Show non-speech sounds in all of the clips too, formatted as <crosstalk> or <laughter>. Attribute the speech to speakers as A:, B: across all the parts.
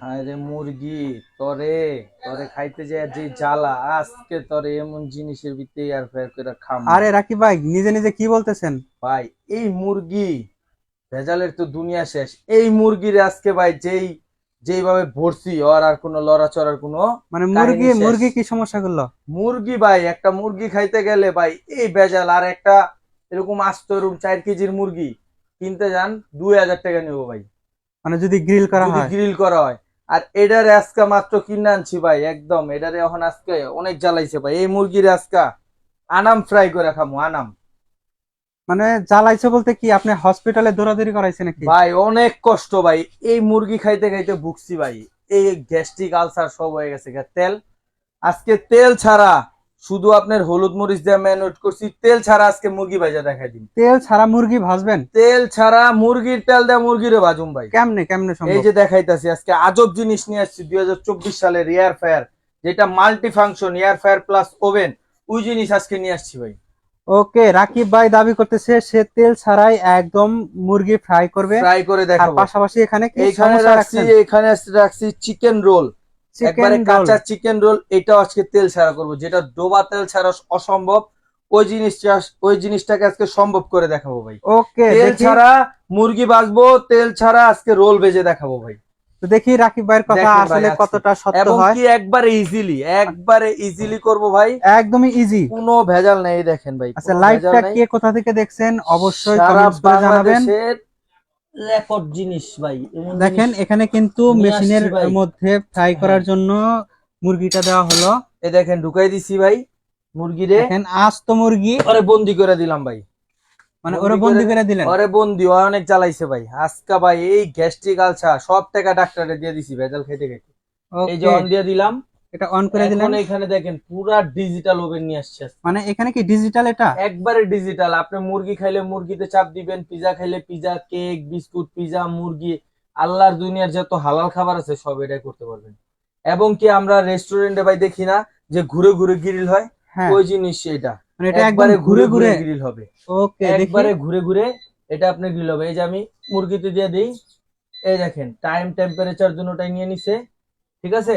A: আরে মুরগি তরে তরে খাইতে যায় যে জ্বালা আজকে তরে এমন জিনিসের ভিতরে আর ফের করে খাম।
B: আরে রাকিব ভাই নিজে নিজে কি বলতেছেন?
A: ভাই এই মুরগি ভেজালের তো দুনিয়া শেষ। এই মুরগির আজকে ভাই যেই যেইভাবে ভরছি ওর আর কোনো লড়াচড়ার কোনো
B: মানে মুরগি মুরগি কি সমস্যা করল?
A: মুরগি ভাই একটা মুরগি খাইতে গেলে ভাই এই ভেজাল আর একটা এরকম আস্ত এরকম চার কেজির মুরগি কিনতে যান দুই হাজার টাকা নেব ভাই।
B: মানে যদি গ্রিল করা হয়।
A: গ্রিল করা হয়। আর এডারে আজকা মাত্র কিনে আনছি ভাই একদম। এডারে এখন আজকে অনেক জ্বালাইছে ভাই। এই মুরগির আজকা আনাম ফ্রাই করে খামু আনাম।
B: মানে জ্বালাইছে বলতে কি আপনি হসপিটালে দৌড়াদৌড়ি করাইছে নাকি?
A: ভাই অনেক কষ্ট ভাই। এই মুরগি খাইতে খাইতে ভুগছি ভাই। এই গ্যাস্ট্রিক আলসার সব হয়ে গেছে তেল। আজকে তেল ছাড়া শুধু আপনার হলুদ মরিচ দিয়ে ম্যারিনেট করছি। তেল ছাড়া আজকে মুরগি ভাজা দেখাই দিন।
B: তেল ছাড়া মুরগি ভাজবেন?
A: তেল ছাড়া মুরগির তেল দেয় মুরগিরে ভাজুম ভাই।
B: কেমনে কেমনে
A: এই যে দেখাইতাছি আজকে আজব জিনিস নিয়ে আসছি দুই হাজার চব্বিশ সালের এয়ার ফায়ার যেটা multi function air fryer plus oven ওই জিনিস আজকে নিয়ে আসছি ভাই।
B: ওকে রাকিব ভাই দাবি করতেছে সে তেল ছাড়াই একদম মুরগি ফ্রাই করবে।
A: ফ্রাই করে দেখাবো।
B: পাশাপাশি এখানে কি
A: এইখানে রাখছি এখানে রাখছি চিকেন রোল একবারে কাঁচা চিকেন রোল এটাও আজকে তেল ছাড়া করব যেটা ডোবা তেল ছাড়া অসম্ভব। ওই জিনিসটা ওই জিনিসটাকে আজকে সম্ভব করে দেখাবো ভাই।
B: ওকে
A: তেল ছাড়া মুরগি বাজবো তেল ছাড়া আজকে রোল ভেজে দেখাবো ভাই।
B: তো দেখি রাকিব ভাইয়ের কথা আসলে কতটা সত্য
A: এবং
B: হয়।
A: কি একবারে ইজিলি একবারে ইজিলি করব ভাই।
B: একদমই ইজি
A: কোনো ভেজাল নাই দেখেন ভাই
B: আচ্ছা লাইভটা কে কোথা থেকে দেখছেন? অবশ্যই কমেন্টস করে জানাবেন।
A: রেকর্ড জিনিস ভাই
B: দেখেন এখানে কিন্তু মেশিনের মধ্যে ফ্রাই করার
A: হ্যাঁ।
B: জন্য মুরগিটা দেওয়া হলো।
A: এই দেখেন ঢুকাই দিছি ভাই মুরগিরে।
B: দেখেন আস্ত মুরগি।
A: ওরে বন্দি করে দিলাম ভাই।
B: মানে ওরা বন্দি করে দিলেন।
A: ওরে বন্দি ও অনেক জ্বালাইছে ভাই। আজকা ভাই এই গ্যাস্ট্রিক আলসা সব টাকা ডাক্তারে দিয়ে দিছি ভেজাল খেতে খেতে এই যে অন দিয়ে দিলাম।
B: এটা অন করে দিলেন।
A: এখন দেখেন পুরা ডিজিটাল ওভেন নিয়ে আসছে
B: মানে এখানে কি ডিজিটাল এটা?
A: একবারে ডিজিটাল আপনি মুরগি খাইলে মুরগিতে চাপ দিবেন পিজা খাইলে পিজা কেক বিস্কুট পিজা মুরগি আল্লাহর দুনিয়ার যত হালাল খাবার আছে সব এটাই করতে পারবেন। এবং কি আমরা রেস্টুরেন্টে ভাই দেখি না যে ঘুরে ঘুরে গ্রিল হয়?
B: হ্যাঁ।
A: ওই জিনিস এটা।
B: মানে এটা
A: একবারে
B: ঘুরে ঘুরে
A: গ্রিল হবে।
B: ওকে
A: একবারে ঘুরে ঘুরে এটা আপনার গ্রিল হবে। এই যে আমি মুরগিতে দিয়ে দিই। এই দেখেন টাইম টেম্পারেচার দুটোটাই নিয়ে নিছে। ঠিক আছে?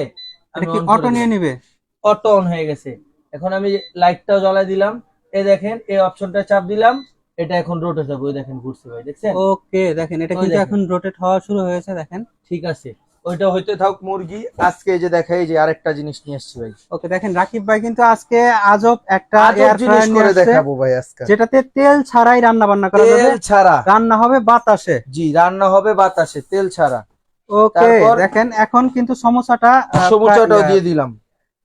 B: কি অটো নিয়ে নিবে?
A: অটো অন হয়ে গেছে। এখন আমি লাইটটাও জ্বালাই দিলাম। এই দেখেন এই অপশনটা চাপ দিলাম। এটা এখন রোটেট হবে দেখেন ঘুরছে ভাই দেখছেন?
B: ওকে দেখেন এটা কিন্তু এখন রোটেট হওয়া শুরু হয়েছে দেখেন।
A: ঠিক আছে। ওইটা হইতে থাক মুরগি। আজকে এই যে দেখাই যে আরেকটা জিনিস নিয়ে আসছি ভাই।
B: ওকে দেখেন রাকিব ভাই কিন্তু আজকে আজব একটা
A: জিনিস করে দেখাবো ভাই আজকে।
B: যেটাতে তেল ছাড়াই রান্না বান্না করা যাবে।
A: তেল ছাড়া।
B: রান্না হবে বাতাসে।
A: জি রান্না হবে বাতাসে তেল ছাড়া।
B: ওকে দেখেন এখন কিন্তু
A: সমুচাটাও
B: প্রায়,
A: দিয়ে দিলাম।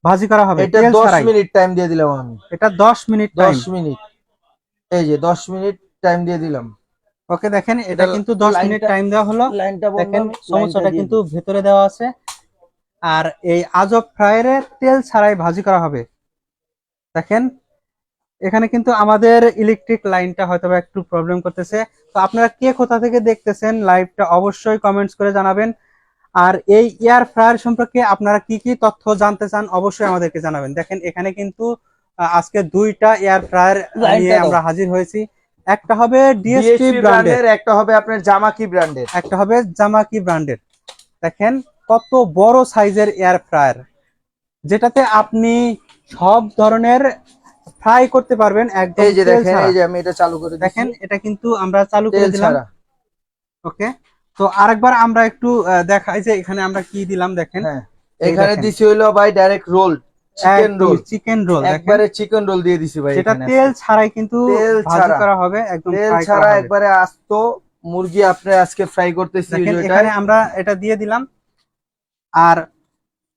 B: ভাজি করা হবে
A: এটা
B: তেল
A: দশ
B: ছাড়াই।
A: মিনিট টাইম দিয়ে দিলাম আমি।
B: এটা 10 মিনিট টাইম
A: দশ মিনিট। এই যে দশ মিনিট টাইম দিয়ে দিলাম।
B: ওকে দেখেন এটা কিন্তু 10 মিনিট টাইম দেওয়া হলো। দেখেন
A: দিয়ে
B: কিন্তু ভেতরে দেওয়া আছে। আর এই আজব ফ্রায়ারে তেল ছাড়াই ভাজি করা হবে। দেখেন এখানে কিন্তু আমাদের ইলেকট্রিক লাইনটা হয়তো বা একটু প্রবলেম করতেছে। তো আপনারা কে কোথা থেকে দেখতেছেন লাইভটা অবশ্যই কমেন্টস করে জানাবেন। আর এই এয়ার ফ্রায়ার সম্পর্কে আপনারা কি কি তথ্য জানতে চান অবশ্যই আমাদেরকে জানাবেন। দেখেন এখানে কিন্তু আজকে দুইটা এয়ার ফ্রায়ার নিয়ে আমরা হাজির হয়েছি। একটা হবে ব্র্যান্ডের
A: ব্র্যান্ডের একটা হবে আপনার জামাকি ব্র্যান্ডের
B: একটা হবে জামাকি ব্র্যান্ডের দেখেন কত বড় সাইজের এয়ার ফ্রায়ার যেটাতে আপনি সব ধরনের ফ্রাই করতে পারবেন একদম
A: এই যে দেখেন এই যে আমি এটা চালু করে
B: দেখেন
A: দেখেন
B: এটা কিন্তু আমরা চালু করে দিলাম। ওকে তো আরেকবার আমরা একটু দেখাই যে এখানে আমরা কি দিলাম দেখেন?
A: হ্যাঁ এখানে। দিছি হলো ভাই direct roll chicken roll
B: chicken roll
A: একবারে চিকেন রোল দিয়ে দিছি ভাই
B: সেটা তেল ছাড়াই কিন্তু ভাজি করা হবে একদম
A: তেল ছাড়া একবারে আস্ত মুরগি আপনি আজকে ফ্রাই করতেছি
B: এখানে আমরা এটা দিয়ে দিলাম। আর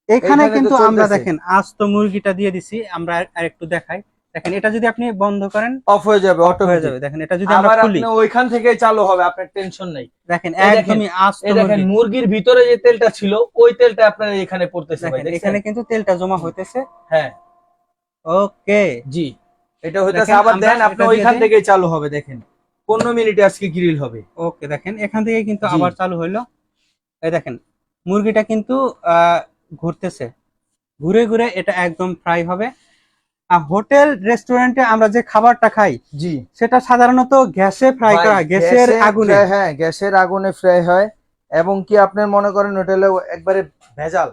B: এখানে কিন্তু আমরা দেখেন আস্ত মুরগিটা দিয়ে দিছি আমরা আরেকটু দেখাই। দেখেন এটা যদি আপনি বন্ধ করেন
A: অফ হয়ে যাবে অটো
B: হয়ে যাবে। দেখেন এটা যদি আমরা খুলি।
A: আপনি ওইখান থেকে চালু হবে আপনার টেনশন নাই।
B: দেখেন একদমই আস্ত
A: দেখেন মুরগির ভিতরে যে তেলটা ছিল ওই তেলটা আপনার এখানে পড়তেছে ভাই
B: দেখেন
A: দেখেন
B: এখানে কিন্তু তেলটা জমা হইতেছে।
A: হ্যাঁ।
B: ওকে।
A: জি এটা হইতাছে আবার দেন আপনি ওইখান। থেকেই চালু হবে দেখেন। পনেরো মিনিটে আজকে গ্রিল হবে।
B: ওকে দেখেন এখান থেকে কিন্তু আবার চালু হইল। এই দেখেন মুরগিটা কিন্তু আহ, ঘুরতেছে। ঘুরে ঘুরে এটা একদম ফ্রাই হবে। হোটেল রেস্টুরেন্টে আমরা যে খাবারটা খাই
A: জি।
B: সেটা সাধারণত গ্যাসে ফ্রাই করা গ্যাসের আগুনে।
A: হ্যাঁ গ্যাসের আগুনে ফ্রাই হয়। এবং কি আপনার মনে করেন হোটেলে একবারে ভেজাল?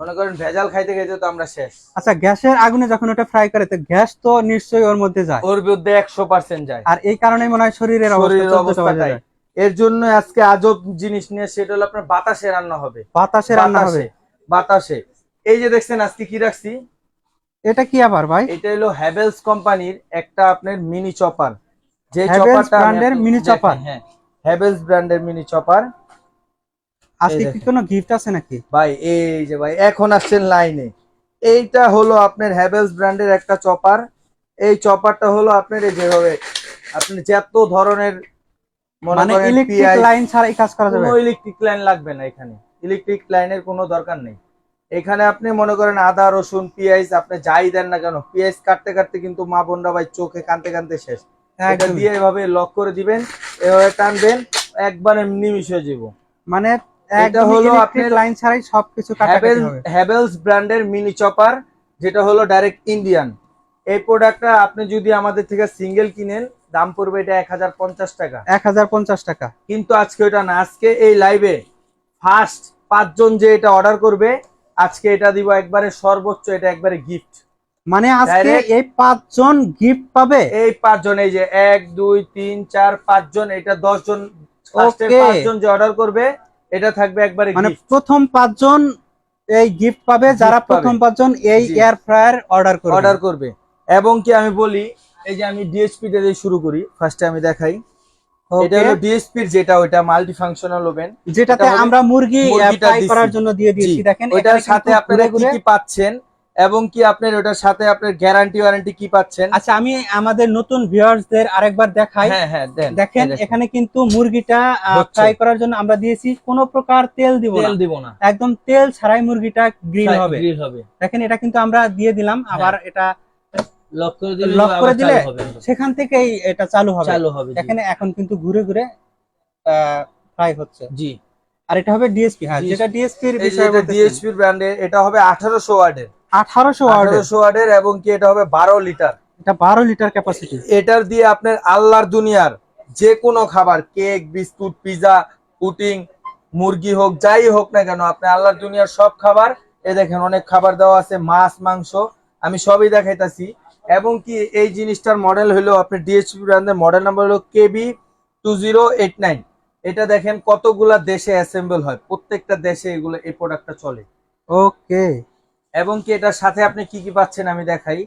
A: মনে করেন ভেজাল খাইতে খাইতে তো আমরা শেষ।
B: আচ্ছা গ্যাসের আগুনে যখন ওটা ফ্রাই করে তো গ্যাস তো নিশ্চয়ই ওর মধ্যে যায়।
A: ওর বিরুদ্ধে একশো পার্সেন্ট যায়।
B: আর এই কারণেই মনে হয় শরীরের অবস্থা
A: শরীরের
B: 14টা
A: অবস্থা
B: বাজে
A: তাই।
B: যায়।
A: এর জন্য আজকে আজব জিনিস নিয়ে সেটা হলো আপনার বাতাসে রান্না হবে।
B: বাতাসে রান্না হবে।
A: বাতাসে। এই যে দেখছেন আজকে কি রাখছি?
B: এটা কি আবার ভাই?
A: এটা হলো হ্যাভেলস কোম্পানির একটা আপনার মিনি চপার যে চপারটা
B: এর mini chopper?
A: হ্যাঁ হ্যাভেলস ব্র্যান্ডের মিনি চপার
B: আজকে কি কোনো গিফট আছে নাকি?
A: ভাই এই যে ভাই এখন আসছেন লাইনে এইটা হলো আপনার হ্যাভেলস ব্র্যান্ডের একটা চপার এই চপারটা হলো আপনার এই যেভাবে আপনি যত ধরনের মানে
B: ইলেকট্রিক লাইন ছাড়া এই কাজ করা যাবে?
A: কোনো ইলেকট্রিক লাইন লাগবে না এখানে। ইলেকট্রিক লাইনের কোনো দরকার নেই। এখানে আপনি মনে করেন আদা রসুন পেঁয়াজ আপনি যাই দেন না কেন পেঁয়াজ কাটতে কাটতে কিন্তু মা বোনরা ভাই চোখে কানতে কানতে শেষ। এটা দিয়ে এভাবে লক করে দিবেন এভাবে টানবেন একবারে নিমিশ হয়ে যাব
B: মানে
A: এটা হলো আপনার
B: লাইন ছাড়াই সবকিছু কাটাকাটি হবে।
A: হ্যাভেলস ব্র্যান্ডের মিনি চপার যেটা হলো ডাইরেক্ট ইন্ডিয়ান এই প্রোডাক্টটা আপনি যদি আমাদের থেকে সিঙ্গেল কিনেন দাম পড়বে এটা এক হাজার পঞ্চাশ টাকা।
B: এক হাজার পঞ্চাশ টাকা।
A: কিন্তু আজকে ওটা না আজকে এই লাইভে ফার্স্ট পাঁচজন যে এটা অর্ডার করবে আজকে এটা দিব একবারে সর্বোচ্চ এটা একবারে গিফট
B: মানে আজকে এই পাঁচজন গিফট পাবে?
A: এই পাঁচজন এই যে এক দুই তিন চার পাঁচজন এটা দশ জন ফার্স্টের
B: Okay.
A: পাঁচজন যে অর্ডার করবে এটা থাকবে একবারে
B: মানে প্রথম পাঁচজন এই গিফট পাবে যারা প্রথম পাঁচজন এই এয়ার ফ্রায়ার অর্ডার করবে।
A: অর্ডার করবে। এবং কি আমি বলি এই যে আমি ডিএসপি টা দিয়ে শুরু করি ফার্স্টে আমি দেখাই। এটা হলো ডিএসপির যেটা ওইটা মাল্টি ফাংশনাল ওভেন
B: যেটাতে আমরা মুরগি ফ্রাই করার জন্য দিয়ে দিয়েছি দেখেন এখানে
A: সাথে আপনারা কি কি পাচ্ছেন এবং কি আপনার ওটার সাথে আপনার গ্যারান্টি ওয়ারেন্টি কি পাচ্ছেন?
B: আচ্ছা আমি আমাদের নতুন ভিউয়ার্সদের আরেকবার দেখাই।
A: হ্যাঁ হ্যাঁ
B: দেখেন এখানে কিন্তু মুরগিটা। ফ্রাই করার জন্য আমরা দিয়েছি কোনো প্রকার তেল দিব না।
A: তেল দিব না।
B: একদম তেল ছাড়াই মুরগিটা গ্রিল হবে।
A: গ্রিল হবে।
B: দেখেন এটা কিন্তু আমরা দিয়ে দিলাম আবার এটা
A: লক করে দিলে
B: লক করে দিলে সেখান থেকেই এটা চালু হবে।
A: চালু হবে
B: এখানে এখন কিন্তু ঘুরে ঘুরে ফ্রাই হচ্ছে।
A: জি।
B: আর এটা হবে ডিএসপি হ্যাঁ যেটা ডিএসপি এর বিষয়ে
A: এটা ডিএসপি ব্র্যান্ডের এটা হবে 1800 ওয়াটের
B: 1800 ওয়াট
A: 1800 ওয়াটের এবং কি এটা হবে 12 লিটার।
B: এটা 12 লিটার ক্যাপাসিটি
A: এটার দিয়ে আপনার আল্লাহর দুনিয়ার যে কোনো খাবার কেক বিস্কুট পিজা পুটিং মুরগি হোক যাই হোক না কেন আপনি আল্লাহর দুনিয়ার সব খাবার এ দেখেন অনেক খাবার দেওয়া আছে মাছ মাংস আমি সবই দেখাইতাছি। এবং কি এই জিনিসটার মডেল হলো আপনার ডিএসপি ব্র্যান্ডের মডেল নাম্বার হলো KB two zero eight nine এটা দেখেন কতগুলা দেশে অ্যাসেম্বল হয়। প্রত্যেকটা দেশে এগুলো এই প্রোডাক্টটা চলে।
B: ওকে
A: এবং কি এটার সাথে আপনি কি কি পাচ্ছেন আমি দেখাই।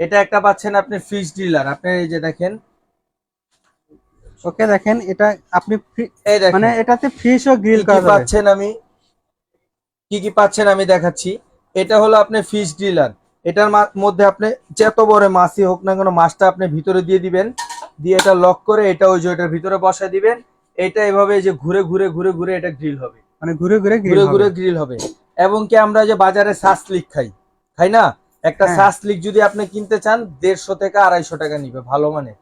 A: এটা একটা পাচ্ছেন আপনি ফিশ ডিলার আপনি এই যে দেখেন।
B: ওকে দেখেন এটা আপনি
A: এই দেখেন।
B: মানে এটাতে ফিশও গ্রিল
A: কি
B: করা
A: পাচ্ছেন আমি? কি কি পাচ্ছেন আমি দেখাচ্ছি। এটা হলো আপনি ফিশ ডিলার এটার মধ্যে আপনি যত বড় মাছই হোক না কেন মাছটা আপনি ভিতরে দিয়ে দিবেন। দিয়ে এটা লক করে এটা ওই যে ওটার ভিতরে বসায় দিবেন। এটা এভাবে যে ঘুরে ঘুরে ঘুরে ঘুরে এটা গ্রিল হবে।
B: মানে ঘুরে ঘুরে
A: ঘুরে ঘুরে গ্রিল হবে। এবং কি আমরা যে বাজারে সাসলিক খাই খাই না? একটা
B: হ্যাঁ।
A: সাসলিক যদি আপনি কিনতে চান দেড়শো থেকে আড়াইশো টাকা নিবে ভালো মানে।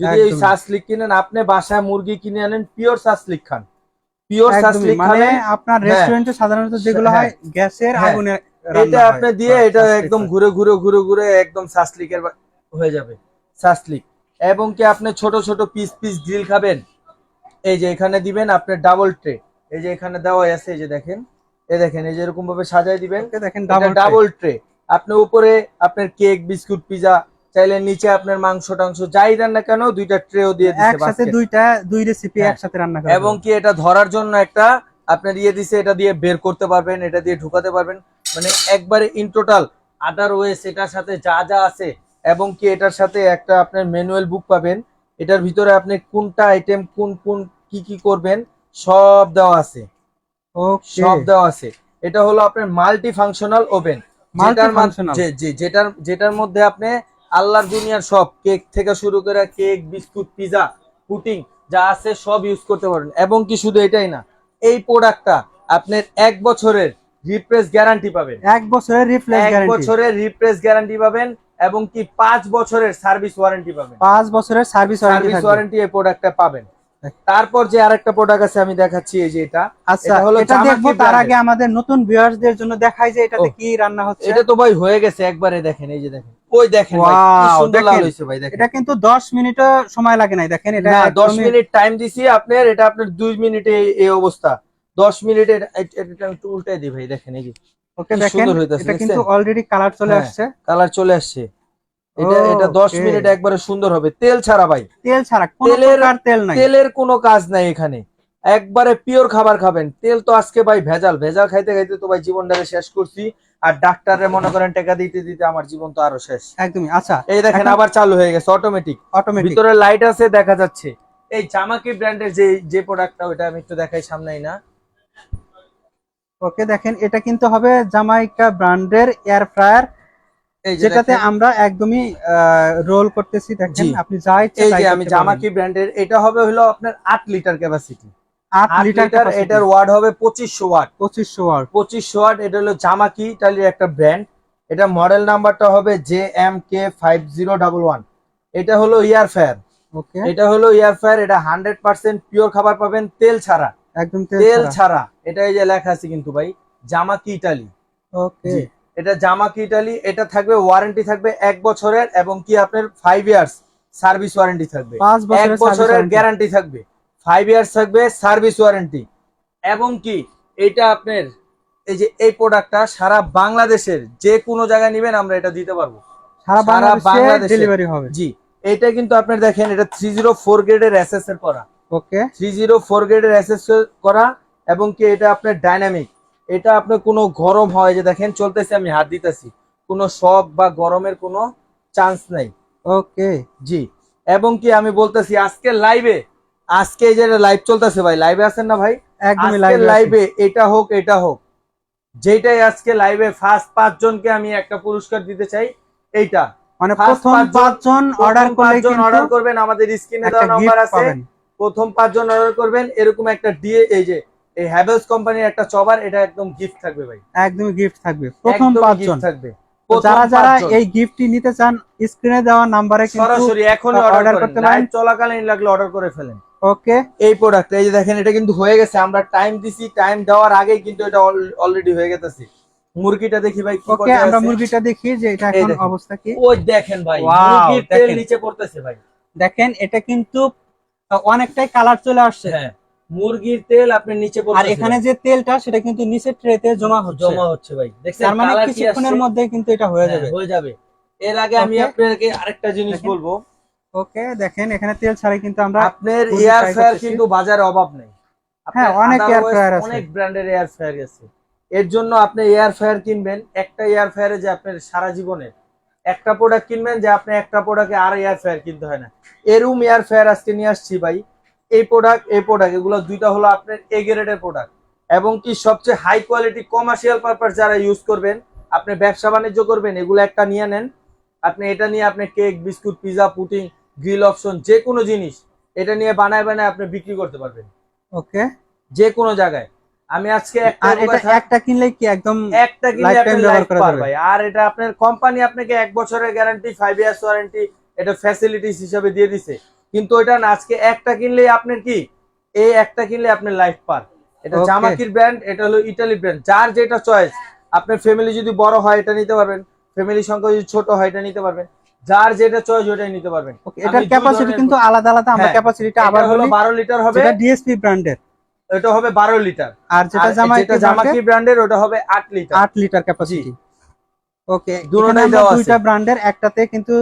A: যদি এই। সাসলিক কিনেন আপনি বাসায় মুরগি কিনে আনেন পিওর সাসলিক খান। পিওর সাসলিক
B: মানে আপনার
A: হ্যাঁ।
B: রেস্টুরেন্টে সাধারণত যেগুলো হয়। গ্যাসের
A: হ্যাঁ। এটা আপনি দিয়ে এটা একদম ঘুরে ঘুরে ঘুরে ঘুরে একদম সাসলিকের হয়ে যাবে। সাসলিক এবং কি আপনি ছোট ছোট পিস পিস গ্রিল খাবেন? এই যে এখানে দিবেন আপনার ডাবল ট্রে এই যে এখানে দেওয়া আছে এই যে দেখেন। এই দেখেন এই যে এরকম ভাবে সাজাই দিবেন।
B: দেখেন
A: ডাবল ট্রে আপনি উপরে আপনার কেক বিস্কুট পিজা চাইলে নিচে আপনার মাংস টাংস যাই দেন না কেন দুইটা ট্রেও দিয়ে দিচ্ছে
B: একসাথে দুইটা দুই রেসিপি
A: হ্যাঁ।
B: একসাথে রান্না করা
A: এবং কি এটা ধরার জন্য একটা আপনার ইয়ে দিছে এটা দিয়ে বের করতে পারবেন এটা দিয়ে ঢুকাতে পারবেন। মানে একবারে ইন টোটাল আদার ওয়েস এটার সাথে যা যা আছে এবং কি এটার সাথে একটা আপনার ম্যানুয়াল বুক পাবেন এটার ভিতরে আপনি কোনটা আইটেম কোন কোন কি কি করবেন সব দেওয়া আছে। সব দেওয়া আছে। এটা হলো আপনার মাল্টি ফাংশনাল ওভেন। যেটার যেটার মধ্যে আপনি আল্লাহর দুনিয়ার সব কেক থেকে শুরু করে কেক বিস্কুট পিজা পুটিং যা আছে সব ইউজ করতে পারেন। এবং কি শুধু এটাই না এই প্রোডাক্টটা আপনার এক বছরের রিপ্লেস গ্যারান্টি পাবেন।
B: এক বছরের রিপ্লেস
A: এক বছরের রিপ্লেস গ্যারান্টি পাবেন এবং কি পাঁচ বছরের সার্ভিস ওয়ারেন্টি পাবেন।
B: পাঁচ বছরের সার্ভিস
A: সার্ভিস ওয়ারেন্টি এই প্রোডাক্টটা পাবেন। তারপর যে আরেকটা প্রোডাক্ট আছে আমি দেখাচ্ছি এই যে এটা।
B: আচ্ছা
A: হলো
B: এটা দেখব তার আগে আমাদের নতুন ভিউয়ার্সদের জন্য দেখাই যে এটাতে কি রান্না হচ্ছে।
A: এটা তো ভাই হয়ে গেছে একবারে দেখেন এই যে দেখেন। ওই দেখেন ভাই, কি সুন্দর লাল। হয়েছে ভাই দেখেন।
B: এটা কিন্তু 10 মিনিটও সময় লাগে নাই দেখেন। এটা
A: না দশ
B: একদমই-
A: মিনিট টাইম দিছি আপনার এটা আপনার দুই মিনিটে এই- এই অবস্থা। দশ মিনিটের এটা একটু উল্টাই দিই ভাই দেখেন এই যে।
B: ওকে দেখেন এটা কিন্তু অলরেডি কালার চলে
A: হ্যাঁ।
B: আসছে।
A: কালার চলে আসছে। এটা এটা দশ
B: Okay.
A: মিনিট একবারে সুন্দর হবে। তেল ছাড়া ভাই।
B: তেল ছাড়া কোনো
A: তেলের-
B: প্রকার তেল নাই।
A: তেলের কোনো কাজ নাই এখানে। একবারে পিওর খাবার খাবেন। তেল তো আজকে ভাই ভেজাল। ভেজাল খাইতে খাইতে তো ভাই জীবনটাকে শেষ করছি। আর ডাক্তারে মনে করেন টাকা দিতে দিতে আমার জীবন তো আরও শেষ।
B: একদমই। আচ্ছা
A: এই দেখেন আবার চালু হয়ে গেছে অটোমেটিক
B: অটোমেটিক
A: ভিতরে লাইট আছে দেখা যাচ্ছে। এই জামাকি ব্র্যান্ডের যে যে প্রোডাক্টটা ওটা আমি একটু দেখাই সামনেই না।
B: ওকে দেখেন এটা কিন্তু হবে জামাইকা ব্র্যান্ডের এয়ার ফ্রায়ার যেটাতে আমরা একদমই রোল করতেছি দেখেন আপনি যা ইচ্ছে
A: এই যে আমি জামাকি ব্র্যান্ডের এটা হবে হলো আপনার আট লিটার ক্যাপাসিটি
B: আট
A: আট
B: লিটার
A: লিটার এটার ওয়াট হবে পঁচিশশো ওয়াট
B: পঁচিশশো ওয়াট
A: পঁচিশশো ওয়াট এটা হলো জামাকি ইটালির একটা ব্র্যান্ড এটা মডেল নাম্বারটা হবে J M K five zero double one. এটা হলো ইয়ার ফায়ার
B: ওকে।
A: এটা হলো ইয়ার ফায়ার এটা হান্ড্রেড পার্সেন্ট পিওর খাবার পাবেন তেল ছাড়া।
B: একদম
A: তেল
B: ছাড়া।
A: এটা এই যে লেখা আছে কিন্তু ভাই জামাকি ইটালি।
B: ওকে।
A: এটা জামাকি ইটালি এটা থাকবে ওয়ারেন্টি থাকবে এক বছরের এবং কি আপনার ফাইভ ইয়ার্স সার্ভিস ওয়ারেন্টি থাকবে। এক
B: বছরের
A: গ্যারান্টি থাকবে। ফাইভ ইয়ার্স থাকবে সার্ভিস ওয়ারেন্টি এবং কি এটা আপনার এই যে এই প্রোডাক্টটা সারা বাংলাদেশের যে কোনো জায়গায় নেবেন আমরা এটা দিতে পারব।
B: সারা বাংলাদেশে। ডেলিভারি হবে।
A: জি এটা কিন্তু আপনার দেখেন এটা থ্রি জিরো ফোর গ্রেডের এসএস এর করা
B: ওকে
A: থ্রি জিরো ফোর গ্রেডের এসএস করা এবং কি এটা আপনার ডাইনামিক এটা আপনার কোনো গরম হয় যে দেখেন চলতেছে আমি হাত দিতেছি। কোনো শক বা গরমের কোনো চান্স নাই।
B: ওকে
A: জি। এবং কি আমি বলতেছি আজকে লাইভে আজকে যে লাইভ চলতেছে ভাই লাইভে আছেন না ভাই?
B: একদমই লাইভ
A: এটা হোক এটা হোক। যেটাই আজকে লাইভে ফার্স্ট পাঁচ জনকে আমি একটা পুরস্কার দিতে চাই এইটা।
B: মানে প্রথম
A: পাঁচজন-
B: অর্ডার
A: করবেন আমাদের স্ক্রিনে দেওয়া নাম্বার আছে। প্রথম পাঁচজন অর্ডার করবেন এরকম একটা ডিএ এই যে এই হ্যাভেলস কোম্পানির একটা চবার এটা একদম গিফট থাকবে ভাই।
B: একদমই গিফট থাকবে। প্রথম পাঁচজন।
A: থাকবে।
B: যারা যারা এই গিফটটি নিতে চান স্ক্রিনে দেওয়া নাম্বারে কিন্তু
A: সরাসরি এখনই
B: order
A: অর্ডার
B: করতে পারেন।
A: চলাকালীন লাগলে অর্ডার করে ফেলেন।
B: ওকে।
A: এই প্রোডাক্ট এই যে দেখেন এটা কিন্তু হয়ে গেছে। আমরা টাইম দিছি টাইম দেওয়ার আগেই কিন্তু এটা অলরেডি হয়ে গেছে মুরগিটা দেখি ভাই কি
B: ওকে আমরা মুরগিটা দেখি যে এটা এখন অবস্থা কি।
A: ওই দেখেন ভাই মুরগির তেল নিচে পড়তেছে ভাই।
B: দেখেন এটা কিন্তু অনেকটাই কালার চলে আসছে।
A: হ্যাঁ মুরগির তেল আপনি নিচে
B: আর এখানে যে তেলটা সেটা কিন্তু নিচে ট্রেতে জমা হচ্ছে।
A: জমা হচ্ছে ভাই। দেখছেন
B: তার মানে কিছুক্ষণের মধ্যে কিন্তু এটা হয়ে
A: হ্যাঁ,
B: যাবে।
A: হয়ে যাবে। এর আগে আমি. আপনাকে আরেকটা জিনিস বলব।
B: ওকে দেখেন এখানে তেল ছাড়াই কিন্তু আমরা
A: আপনার এয়ার ফ্রায়ার কিন্তু বাজারে অভাব নেই।
B: হ্যাঁ, অনেক
A: এয়ার
B: fryer আছে।
A: অনেক ব্র্যান্ডের এয়ার ফ্রায়ার আছে। এর জন্য আপনি এয়ার ফ্রায়ার কিনবেন। একটা এয়ার ফ্রায়ারে যে আপনার সারা জীবনের একটা প্রোডাক্ট কিনবেন যে আপনি একটা প্রোডাক্টে আর এয়ার ফ্রায়ার কিনতে হয় না। এরুম এয়ার ফ্রায়ার আজকে নিয়ে আসছি ভাই। এই প্রোডাক্ট এই প্রোডাক্ট এগুলো দুইটা হলো আপনার এ গ্রেডের প্রোডাক্ট এবং কি সবচেয়ে হাই কোয়ালিটি কমার্শিয়াল পারপাস যারা ইউজ করবেন আপনি ব্যবসা বাণিজ্য করবেন এগুলো একটা নিয়ে নেন। আপনি এটা নিয়ে আপনি cake biscuit pizza pudding grill option যে কোনো জিনিস এটা নিয়ে বানায় বানায় আপনি বিক্রি করতে পারবেন।
B: ওকে
A: যে কোনো জায়গায়। আমি আজকে একটা
B: এটা কিনলেই কি একদম
A: একটা কিনলে আপনি
B: ব্যবহার
A: আর এটা আপনার কোম্পানি আপনাকে এক বছরের গ্যারান্টি ফাইভ ইয়ার্স ওয়ারেন্টি এটা ফ্যাসিলিটিস হিসাবে দিয়ে দিছে। কিন্তু এটা না আজকে একটা কিনলে আপনার কি? এই একটা কিনলে আপনার লাইফ পার। এটা. জামাকির ব্র্যান্ড এটা হলো ইটালি ব্র্যান্ড যার যেটা চয়েস আপনার ফ্যামিলি যদি বড় হয় এটা নিতে পারবেন। ফ্যামিলি সংখ্যা যদি ছোট হয় এটা নিতে পারবেন। যার যেটা চয়েস ওটাই নিতে পারবেন।
B: এটার ক্যাপাসিটি কিন্তু আলাদা আলাদা। আমরা ক্যাপাসিটিটা
A: এটা
B: আবার
A: হলো
B: বলি
A: বারো লিটার হবে।
B: যেটা ডিএসপি ব্র্যান্ডের
A: এটা হবে বারো লিটার।
B: আর যেটা
A: যেটা জামাকি ব্র্যান্ডের ওটা হবে আট লিটার।
B: আট লিটার ক্যাপাসিটি ওকে
A: দুটোটাই
B: এখানে
A: দেওয়া আছে।
B: দুইটা ব্র্যান্ডের একটাতে কিন্তু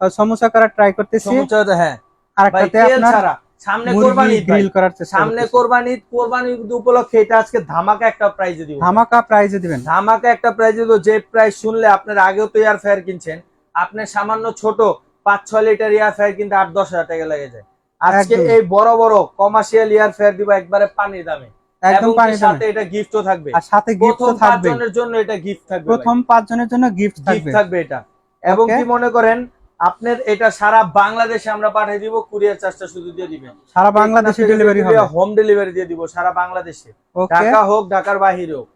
B: আহ, সমোসা করার ট্রাই করতেছি।
A: সমুচয়তা হ্যাঁ।
B: আর একটাতে আপনার
A: সামনে কোরবানি
B: গ্রিল করার চেষ্টা
A: সামনে। কোরবানি কোরবানি উপলক্ষে এটা আজকে ধামাকা একটা প্রাইজে দিব।
B: ধামাকা প্রাইজে দিবেন।
A: ধামাকা একটা প্রাইজে দিব যে প্রাইস শুনলে আপনার আগেও তো এয়ার ফায়ার কিনছেন। আপনার সামান্য ছোট পাঁচ ছয় লিটার এয়ার ফায়ার কিন্তু আট দশ হাজার টাকা লেগে যায়। আজকে এই বড় বড় কমার্শিয়াল এয়ার ফায়ার দিব একবারে পানি দামে।
B: একদম পানি
A: সাথে এটা গিফটও থাকবে।
B: আর সাথে গিফট
A: প্রথম
B: তো থাকবে
A: জন্য এটা গিফট থাকবে
B: প্রথম পাঁচ জনের জন্য গিফট
A: গিফট
B: থাকবে।
A: থাকবে এটা। এবং কি মনে করেন আপনার এটা সারা বাংলাদেশে আমরা পাঠিয়ে দিব কুরিয়ার চার্জটা শুধু দিয়ে দিবেন
B: সারা বাংলাদেশে ডেলিভারি হবে।
A: হোম ডেলিভারি দিয়ে দিব সারা বাংলাদেশে। ঢাকা হোক ঢাকার বাহিরে হোক।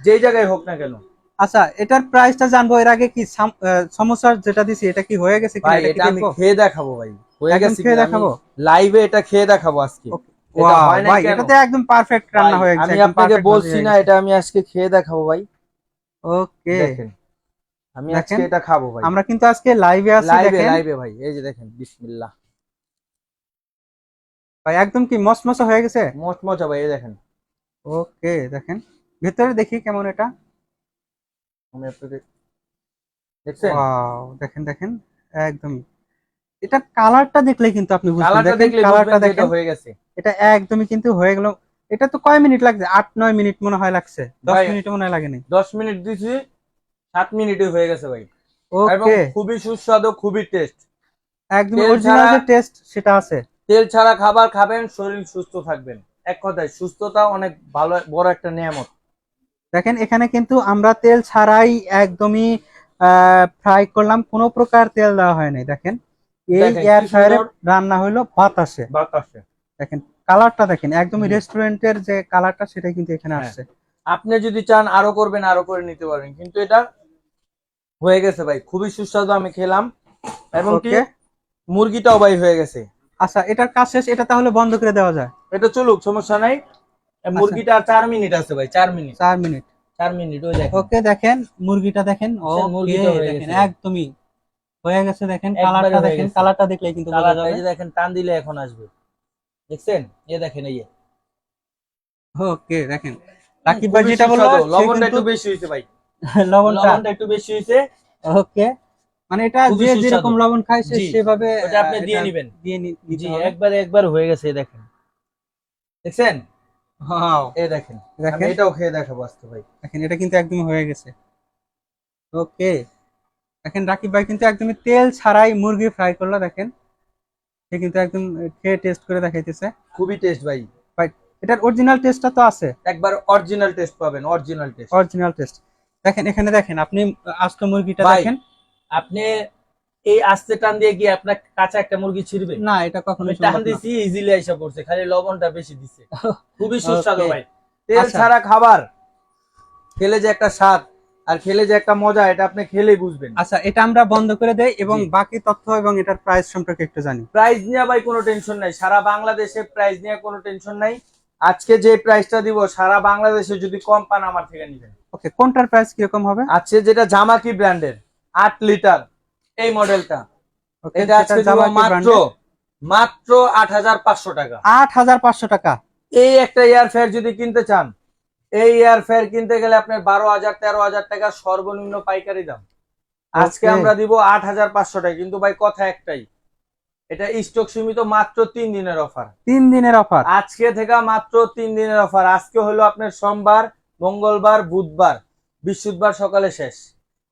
A: যেই জায়গায় হোক না কেন।
B: আচ্ছা এটার প্রাইসটা জানব এর আগে কি সাম- আহ, সমোসা যেটা দিছি এটা কি হয়ে গেছে
A: ভাই
B: এটা কি
A: এটা আমি খেয়ে দেখাবো ভাই। হয়ে গেছে
B: খেয়ে দেখাবো?
A: লাইভে এটা খেয়ে দেখাবো আজকে. এটা হয় না
B: এটাতে একদম পারফেক্ট রান্না হয়ে গেছে
A: আমি আপনাকে বলছি না এটা আমি আজকে খেয়ে দেখাবো ভাই।
B: ওকে
A: দেখেন। আমি আজকে এটা খাব ভাই।
B: আমরা কিন্তু আজকে লাইভে আছি
A: লাইভে
B: দেখেন।
A: লাইভে ভাই এই যে দেখেন বিসমিল্লাহ।
B: ভাই একদম কি মসমসা হয়ে গেছে?
A: মোট মজা ভাই এই দেখেন।
B: ওকে দেখেন। ভেতরে দেখি কেমন এটা।
A: আমি আপনাকে দেখছেন?
B: ওয়াও দেখেন দেখেন একদম এটা কালারটা দেখলে কিন্তু আপনি
A: কালারটা
B: দেখেন
A: হয়ে গেছে।
B: এটা একদমই কিন্তু হয়ে গেল। এটা তো কয় মিনিট লাগছে? আট নয় মিনিট মনে হয় লাগছে। দশ মিনিট মনে হয় লাগেনি।
A: 10 মিনিট দিছি 7 মিনিটে হয়ে গেছে ভাই।
B: ওকে
A: খুবই সুস্বাদু খুবই টেস্ট
B: একদম অরিজিনাল যে টেস্ট সেটা আছে।
A: তেল ছাড়া খাবার খাবেন শরীর সুস্থ থাকবেন। এক কথায় সুস্থতা অনেক ভালো বড় একটা নিয়ামত।
B: দেখেন এখানে কিন্তু আমরা তেল ছাড়াই একদমই ফ্রাই করলাম। কোনো প্রকার তেল দেওয়া হয়নি দেখেন। এই এয়ার ফ্রায়ারে রান্না হলো বাতাসে।
A: বাতাসে।
B: দেখেন কালারটা দেখেন একদমই রেস্টুরেন্টের যে কালারটা সেটা কিন্তু এখানে
A: হ্যাঁ।
B: আসছে।
A: আপনি যদি চান আরও করবেন আরও করে নিতে পারবেন। কিন্তু এটা হয়ে গেছে ভাই খুবই সুস্বাদু আমি খেলাম। এবং কি মুরগিটাও ভাই হয়ে গেছে।
B: আচ্ছা এটার কাজ শেষ এটা তাহলে বন্ধ করে দেওয়া যায়।
A: এটা চলুক সমস্যা নাই। মুরগিটা আর চার মিনিট আছে ভাই চার মিনিট।
B: চার মিনিট।
A: চার মিনিট ওই দেখেন।
B: ওকে দেখেন মুরগিটা দেখেন
A: আচ্ছা,
B: ওকে
A: মুরগিটা হয়ে
B: দেখেন। একদমই হয়ে গেছে দেখেন কালারটা দেখেন কালারটা দেখলে কিন্তু বোঝা
A: কালারটা এই দেখেন টান দিলে এখন আসবে। দেখছেন? এ দেখেন এই
B: ওকে দেখেন। রাকিব ভাই যেটা বলল
A: লবণটা একটু বেশি হয়েছে ভাই। <laughs>
B: লবণটা।
A: একটু বেশি হয়েছে।
B: ওকে। মানে এটা যে যেরকম লবণ খায় সে সেভাবে
A: ওটা আপনি দিয়ে নিবেন।
B: দিয়ে।
A: একবারে একবার হয়ে গেছে দেখেন। দেখছেন? এই দেখেন
B: দেখেন।
A: এটাও খেয়ে দেখাবো আজকে ভাই।
B: দেখেন এটা কিন্তু একদম হয়ে গেছে। ওকে দেখেন রাকিব ভাই কিন্তু একদমই তেল ছাড়াই মুরগি ফ্রাই করল দেখেন। সে কিন্তু একদম খেয়ে টেস্ট করে দেখাইতেছে।
A: খুবই টেস্ট ভাই।
B: এটার অরিজিনাল টেস্টটা তো আছে।
A: একবার অরিজিনাল টেস্ট পাবেন অরিজিনাল টেস্ট
B: অরিজিনাল টেস্ট দেখেন এখানে দেখেন আপনি আস্ত মুরগিটা দেখেন।
A: আপনি এই আস্তে টান দিয়ে গিয়ে আপনার কাঁচা একটা মুরগি ছিড়বে?
B: না এটা কখনো
A: টান দিছি ইজিলি আইসা পড়ছে খালি লবণটা বেশি দিছে। <laughs> খুবই সুস্বাদু ভাই। তেল
B: আচ্ছা।
A: ছাড়া খাবার খেলে যে একটা স্বাদ আর খেলে যে একটা মজা এটা আপনি খেলেই বুঝবেন।
B: আচ্ছা এটা আমরা বন্ধ করে দেই এবং বাকি তথ্য এবং এটার প্রাইস সম্পর্কে একটু জানি।
A: প্রাইস নিয়ে ভাই কোনো টেনশন নাই। সারা বাংলাদেশে প্রাইস নিয়ে কোনো টেনশন নাই। আজকে যে প্রাইসটা দিব সারা বাংলাদেশে যদি কম পান আমার থেকে নিবেন।
B: ওকে কোনটার প্রাইস কীরকম হবে?
A: আজকে যেটা জামাকি ব্র্যান্ডের আট লিটার এই মডেলটা। এটা আজকে মাত্র মাত্র আট হাজার পাঁচশো টাকা।
B: আট হাজার পাঁচশো টাকা।
A: এই একটা এয়ার ফেয়ার যদি কিনতে চান এই এয়ার ফেয়ার কিনতে গেলে আপনার বারো হাজার তেরো হাজার টাকা সর্বনিম্ন পাইকারি দাম। আজকে আমরা দিব আট হাজার পাঁচশো টাকা। কিন্তু ভাই কথা একটাই। এটা স্টক সীমিত মাত্র তিন দিনের অফার
B: তিন দিনের অফার
A: আজকে থেকে মাত্র তিন দিনের অফার আজকে হলো আপনার সোমবার মঙ্গলবার বুধবার। বৃহস্পতিবার সকালে শেষ।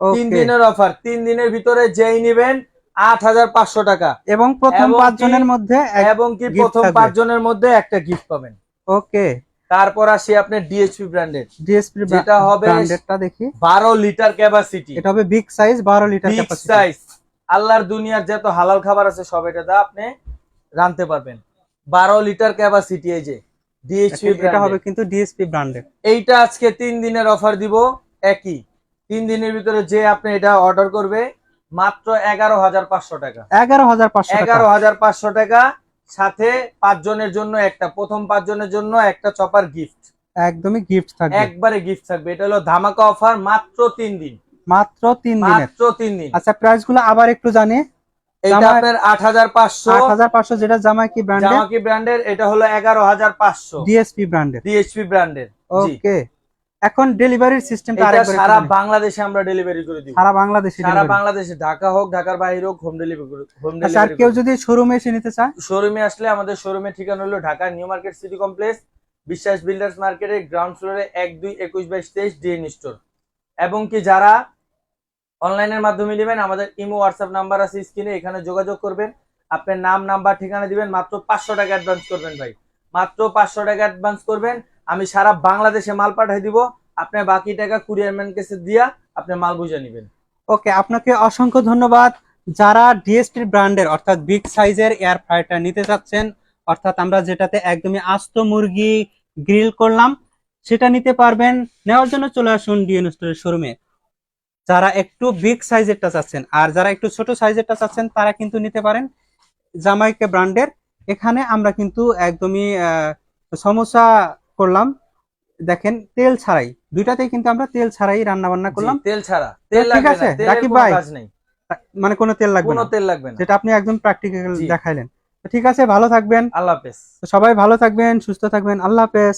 A: তিন দিনের অফার তিন দিনের ভিতরে যেই নিবেন আট হাজার পাঁচশো টাকা।
B: এবং প্রথম পাঁচ জনের মধ্যে
A: এবং কি প্রথম পাঁচ জনের মধ্যে একটা গিফট পাবেন।
B: ওকে
A: তারপর আসি আপনার ডিএইচপি ব্র্যান্ডের
B: ডিএসপি
A: যেটা হবে-
B: ব্র্যান্ডেডটা দেখি।
A: বারো লিটার ক্যাপাসিটি
B: এটা হবে বিগ সাইজ বারো লিটার
A: বিগ সাইজ আল্লাহর দুনিয়ার যত হালাল খাবার আছে সব এটা দা আপনি রাঁধতে পারবেন। বারো লিটার ক্যাপাসিটি এই যে ডিএইচপি
B: এটা হবে কিন্তু ডিএসপি ব্র্যান্ডের
A: এইটা আজকে তিন দিনের অফার দিব একই। তিন দিনের ভিতরে যে আপনি এটা অর্ডার করবে মাত্র এগারো হাজার পাঁচশো টাকা।
B: এগারো হাজার পাঁচশো
A: এগারো হাজার পাঁচশো টাকা সাথে পাঁচ জনের জন্য একটা প্রথম পাঁচ জনের জন্য একটা চপার গিফট
B: একদমই গিফট থাকবে।
A: একবারে গিফট থাকবে। এটা হলো ধামাকা অফার মাত্র তিন দিন।
B: মাত্র তিন দিনের।
A: মাত্র তিন দিন।
B: আচ্ছা প্রাইসগুলো আবার একটু জানি।
A: এটা আপনার আট হাজার পাঁচশো।
B: আট হাজার পাঁচশো যেটা জামাকি ব্র্যান্ডের
A: জামাকি ব্র্যান্ডের এটা হলো এগারো হাজার পাঁচশো।
B: ডিএসপি ব্র্যান্ডের
A: ডিএসপি ব্র্যান্ডের
B: ওকে এখন ডেলিভারির সিস্টেমটা আরেকবার
A: সারা বাংলাদেশে আমরা ডেলিভারি করে দিব।
B: সারা বাংলাদেশে
A: সারা বাংলাদেশে ঢাকা হোক ঢাকার বাইরে হোক হোম ডেলিভারি হোম
B: আচ্ছা আর
A: ডেলিভারি
B: কেউ যদি শোরুমে এসে নিতে চায়?
A: শোরুমে আসলে আমাদের শোরুমের ঠিকানা হলো Dhaka New Market City Complex Biswas builders মার্কেটের গ্রাউন্ড ফ্লোরে এক দুই একুশ বাইশ তেইশ ডিএন স্টোর এবং কি যারা অনলাইনের মাধ্যমে নেবেন আমাদের ইমো হোয়াটসঅ্যাপ নাম্বার আছে স্ক্রিনে এখানে যোগাযোগ করবেন। আপনার নাম নাম্বার ঠিকানা দিবেন মাত্র পাঁচশো টাকা অ্যাডভান্স করবেন ভাই। মাত্র পাঁচশো টাকা অ্যাডভান্স করবেন। আমি সারা বাংলাদেশে মাল পাঠিয়ে দিব। আপনার বাকি টাকা কুরিয়ার ম্যান কাছে দিয়া আপনি মাল বুঝে নেবেন।
B: ওকে, আপনাকে অসংখ্য ধন্যবাদ। যারা ডিএসপি ব্র্যান্ডের, অর্থাৎ বিগ সাইজের এয়ার ফ্রায়ারটা নিতে চাচ্ছেন, অর্থাৎ আমরা যেটাতে একদমই আস্ত মুরগি গ্রিল করলাম, সেটা নিতে পারবেন। নেওয়ার জন্য চলে আসুন ডিএন স্টোরের শোরুমে যারা একটু বিগ সাইজেরটা চাচ্ছেন, আর যারা একটু ছোট সাইজেরটা চাচ্ছেন, তারা কিন্তু নিতে পারেন জামাইকে ব্র্যান্ডের। এখানে আমরা কিন্তু একদমই সমস্যা করলাম। দেখেন তেল ছাড়াই। দুইটাতেই কিন্তু আমরা তেল ছাড়াই রান্না বান্না করলাম।
A: তেল ছাড়া। তেল
B: ঠিক আছে, রাকিব ভাই। মানে কোনো তেল লাগবে না।
A: তেল লাগবে না।
B: যেটা আপনি একদম প্র্যাকটিক্যাল দেখাইলেন। তো ঠিক আছে ভালো থাকবেন।
A: আল্লাহ হাফেজ।
B: তো সবাই ভালো থাকবেন সুস্থ থাকবেন। আল্লাহ হাফেজ।